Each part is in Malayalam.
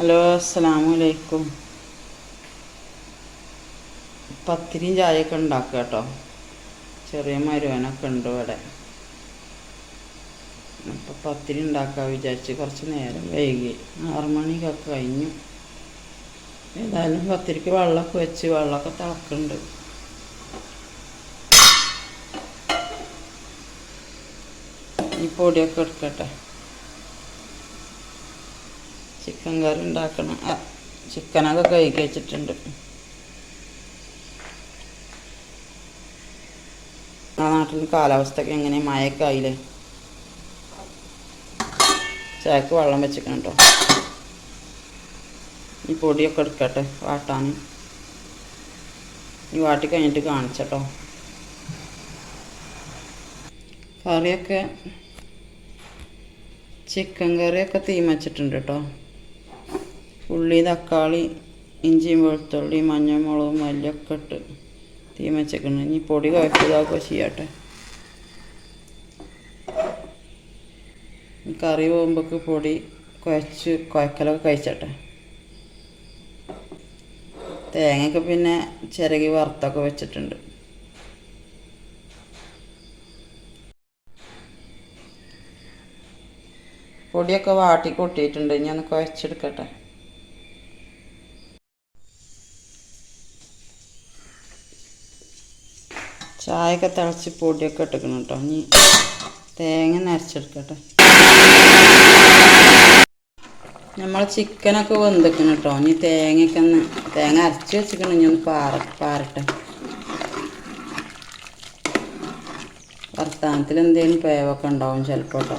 ഹലോ അസ്സലാമു അലൈക്കും പത്തിരിയും ചായയൊക്കെ ഉണ്ടാക്കുക കേട്ടോ. ചെറിയ മരുവനൊക്കെ ഉണ്ട് ഇവിടെ. അപ്പോൾ പത്തിരി ഉണ്ടാക്കാൻ വിചാരിച്ച് കുറച്ച് നേരം വൈകി. ആറ് മണിക്കൊക്കെ കഴിഞ്ഞു. ഏതായാലും പത്തിരിക്ക് വെള്ളമൊക്കെ വെച്ച് വെള്ളമൊക്കെ തിളക്കുന്നുണ്ട്. ഈ പൊടിയൊക്കെ എടുക്കട്ടെ. ചിക്കൻ കറി ഉണ്ടാക്കണം. ചിക്കനൊക്കെ കഴുകി വെച്ചിട്ടുണ്ട്. ആ നാട്ടിൽ കാലാവസ്ഥയൊക്കെ എങ്ങനെ? മഴയൊക്കെ ആയില്ലേ? ചായക്ക് വെള്ളം വെച്ചിക്കണം കേട്ടോ. ഈ പൊടിയൊക്കെ എടുക്കട്ടെ വാട്ടാൻ. ഈ വാട്ടി കഴിഞ്ഞിട്ട് കാണിച്ചട്ടോ കറിയൊക്കെ ചിക്കൻ കറിയൊക്കെ തീമച്ചിട്ടുണ്ട് കേട്ടോ. ഉള്ളി തക്കാളി ഇഞ്ചിയും വെളുത്തുള്ളി മഞ്ഞൾമുളകും മല്ലിയൊക്കെ ഇട്ട് തീ വെച്ചേക്കണം. ഇനി പൊടി കുഴപ്പമിതാക്കുക ചെയ്യട്ടെ? കറി പോകുമ്പോൾക്ക് പൊടി കുഴച്ച് കുഴക്കലൊക്കെ കഴിച്ചട്ടെ. തേങ്ങയൊക്കെ പിന്നെ ചിരകി വറുത്തൊക്കെ വെച്ചിട്ടുണ്ട്. പൊടിയൊക്കെ വാട്ടി കൊട്ടിയിട്ടുണ്ട്. ഇനി ഒന്ന് കുഴച്ചെടുക്കട്ടെ. ചായയൊക്കെ തിളച്ച് പൊടിയൊക്കെ ഇട്ടിക്കണം കേട്ടോ. ഇനി തേങ്ങ നരച്ചെടുക്കട്ടെ. നമ്മൾ ചിക്കനൊക്കെ വെന്തിക്കണം കേട്ടോ. ഇനി തേങ്ങയൊക്കെ ഒന്ന് തേങ്ങ അരച്ച് വെച്ചിക്കണം ഇനി ഒന്ന് പാറ പാറട്ടെ വർത്താനത്തിൽ എന്തെങ്കിലും പേവൊക്കെ ഉണ്ടാവും ചിലപ്പോൾ കേട്ടോ.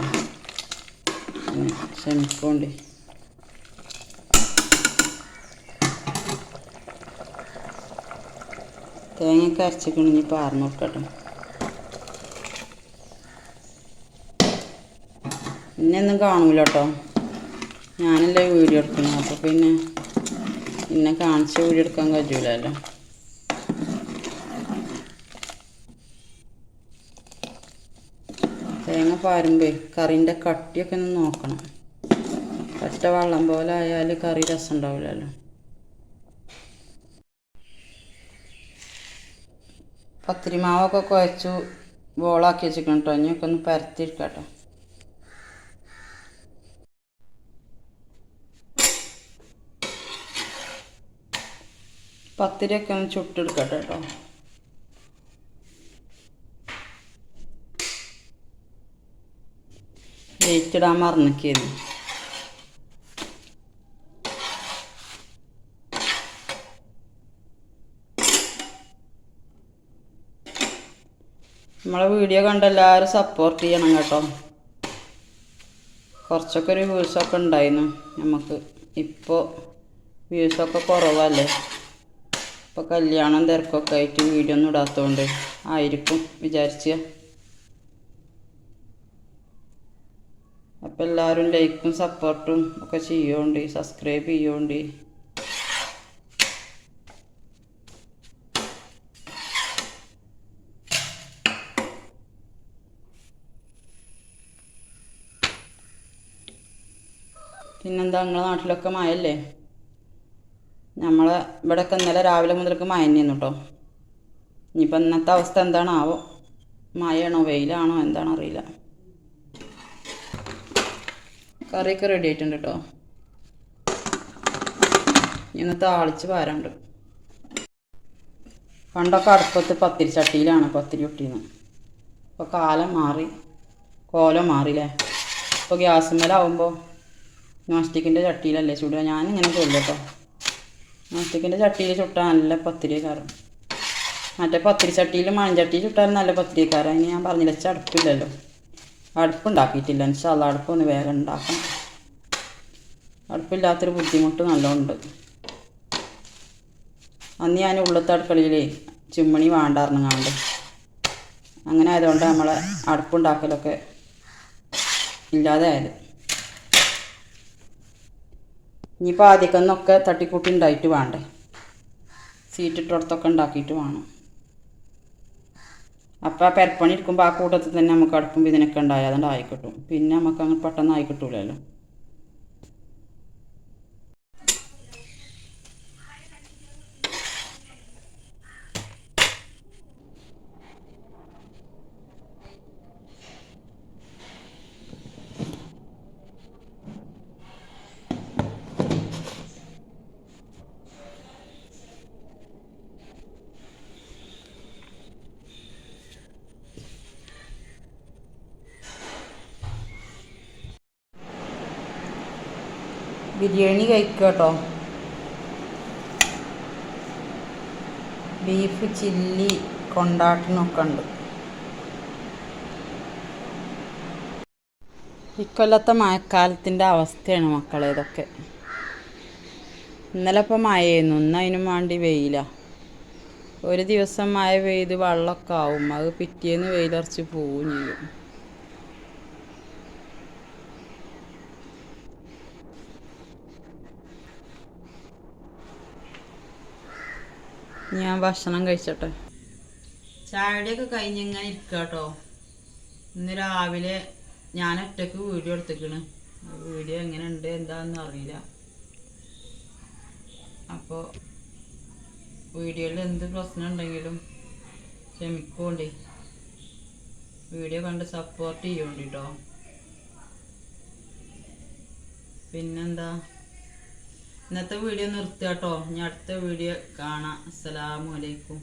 തേങ്ങയൊക്കെ അരച്ചിക്കണം ഇനി പാർന്ന് പിന്നെ ഒന്നും കാണൂല കേട്ടോ ഞാനല്ലേ വീഡിയോ എടുക്കുന്നത്. അപ്പോൾ പിന്നെ പിന്നെ കാണിച്ച് വീഡിയോ എടുക്കാൻ കഴിയൂലല്ലോ. തേങ്ങ പാരുമ്പേ കറീന്റെ കട്ടിയൊക്കെ ഒന്ന് നോക്കണം. പറ്റ വെള്ളം പോലെ ആയാൽ കറി രസം ഉണ്ടാവില്ലല്ലോ. പത്തിരി മാവൊക്കെ കുഴച്ചു ബോളാക്കി വെച്ചിരിക്കണം കേട്ടോ ഇനിയൊക്കെ ഒന്ന് പരത്തിയിരിക്കട്ടോ. പത്തിരിയൊക്കെ ഒന്ന് ചുട്ടെടുക്കട്ടെ കേട്ടോ. ജയിച്ചിടാൻ മറന്നിക്കുന്നു നമ്മളെ വീഡിയോ കണ്ട എല്ലാവരും സപ്പോർട്ട് ചെയ്യണം കേട്ടോ. കുറച്ചൊക്കെ ഒരു വ്യൂസൊക്കെ ഉണ്ടായിരുന്നു നമുക്ക്. ഇപ്പോൾ വ്യൂസൊക്കെ കുറവല്ലേ? ഇപ്പോൾ കല്യാണം തിരക്കൊക്കെ ആയിട്ട് വീഡിയോ ഒന്നും ഇടാത്തതുകൊണ്ട് ആയിരിക്കും വിചാരിച്ച. അപ്പോൾ എല്ലാവരും ലൈക്കും സപ്പോർട്ടും ഒക്കെ ചെയ്യുകൊണ്ട് സബ്സ്ക്രൈബ് ചെയ്യുകൊണ്ട് പിന്നെന്താ നിങ്ങളെ നാട്ടിലൊക്കെ മഴയല്ലേ? നമ്മളെ ഇവിടെയൊക്കെ ഇന്നലെ രാവിലെ മുതൽക്ക് മഴ തന്നെയാണ് കേട്ടോ ഇനിയിപ്പോൾ ഇന്നത്തെ അവസ്ഥ എന്താണാവോ? മഴയാണോ വെയിലാണോ എന്താണോ അറിയില്ല. കറിയൊക്കെ റെഡി ആയിട്ടുണ്ട് കേട്ടോ ഇന്ന് താളിച്ച് പാരുണ്ട് പണ്ടൊക്കെ അടുപ്പത്ത് പത്തിരി ചട്ടിയിലാണ് പത്തിരി ഒട്ടിന്ന് ഇപ്പോൾ കാലം മാറി കോലം മാറിയില്ലേ ഇപ്പോൾ ഗ്യാസുമ്മലാവുമ്പോൾ നോൺ സ്റ്റിക്കിന്റെ ചട്ടിയിലല്ലേ ചുടുക? ഞാനിങ്ങനെ ചൊല്ലും കേട്ടോ. നോൺ സ്റ്റിക്കിന്റെ ചട്ടിയിൽ ചുട്ടാൽ നല്ല പത്തിരിക്കാരം മറ്റേ പത്തിരി ചട്ടിയിൽ മൺചട്ടി ചുട്ടാലും നല്ല പത്തിരിക്കാരം ഇനി ഞാൻ പറഞ്ഞില്ല വെച്ചാൽ അടുപ്പില്ലല്ലോ. അടുപ്പുണ്ടാക്കിയിട്ടില്ല. ഇൻഷാല്ല അടുപ്പൊന്ന് വേഗം ഉണ്ടാക്കണം അടുപ്പില്ലാത്തൊരു ബുദ്ധിമുട്ട് നല്ലോണ്ട്. അന്ന് ഞാൻ ഉള്ളത്തെ അടുക്കളയിലേ ചിമ്മണി വേണ്ടായിരുന്നങ്ങാണ്ട് അങ്ങനെ ആയതുകൊണ്ട് നമ്മളെ അടുപ്പുണ്ടാക്കലൊക്കെ ഇല്ലാതെ ആയത് ഇനിയിപ്പോൾ ആദ്യമൊക്കെ തട്ടിക്കൂട്ടി ഉണ്ടായിട്ട് വേണ്ടേ? സീറ്റിട്ടോടത്തൊക്കെ ഉണ്ടാക്കിയിട്ട് വേണം. അപ്പോൾ ആ പെരപ്പണി എടുക്കുമ്പോൾ ആ കൂട്ടത്തിൽ തന്നെ നമുക്ക് അടുപ്പും ഇതിനൊക്കെ ഉണ്ടായി അതുകൊണ്ട് ആയിക്കിട്ടും. പിന്നെ നമുക്ക് അങ്ങനെ പെട്ടെന്ന് ആയി ബിരിയാണി കഴിക്കുക കേട്ടോ. ബീഫ് ചില്ലി കൊണ്ടാട്ടിനൊക്കെ ഉണ്ട്. ഇക്കൊല്ലത്തെ മഴക്കാലത്തിന്റെ അവസ്ഥയാണ് മക്കളെ ഇതൊക്കെ. ഇന്നലെ ഇപ്പം മഴയായിരുന്നു. ഇന്ന് വേണ്ടി വെയില. ഒരു ദിവസം മഴ പെയ്ത് വെള്ളമൊക്കെ ആവും. അത് പിറ്റേന്ന് വെയിലറച്ച് പോവുകയും ചെയ്യും. ഞാൻ ഭക്ഷണം കഴിച്ചോട്ടെ. ചായയുടെയൊക്കെ കഴിഞ്ഞ് ഇങ്ങനെ ഇരിക്കുക കേട്ടോ ഇന്ന് രാവിലെ ഞാൻ ഒറ്റയ്ക്ക് വീഡിയോ എടുത്തേക്കണ്. വീഡിയോ എങ്ങനെ ഉണ്ട് എന്താണെന്ന് അറിയില്ല. അപ്പോൾ വീഡിയോയിൽ എന്ത് പ്രശ്നം ഉണ്ടെങ്കിലും ക്ഷമിക്കോണ്ടേ. വീഡിയോ കണ്ട് സപ്പോർട്ട് ചെയ്യോണ്ടി കേട്ടോ പിന്നെന്താ? ഇന്നത്തെ വീഡിയോ നിർത്തുക കേട്ടോ. ഇനി അടുത്ത വീഡിയോ കാണാം. അസ്സലാമു അലൈക്കും.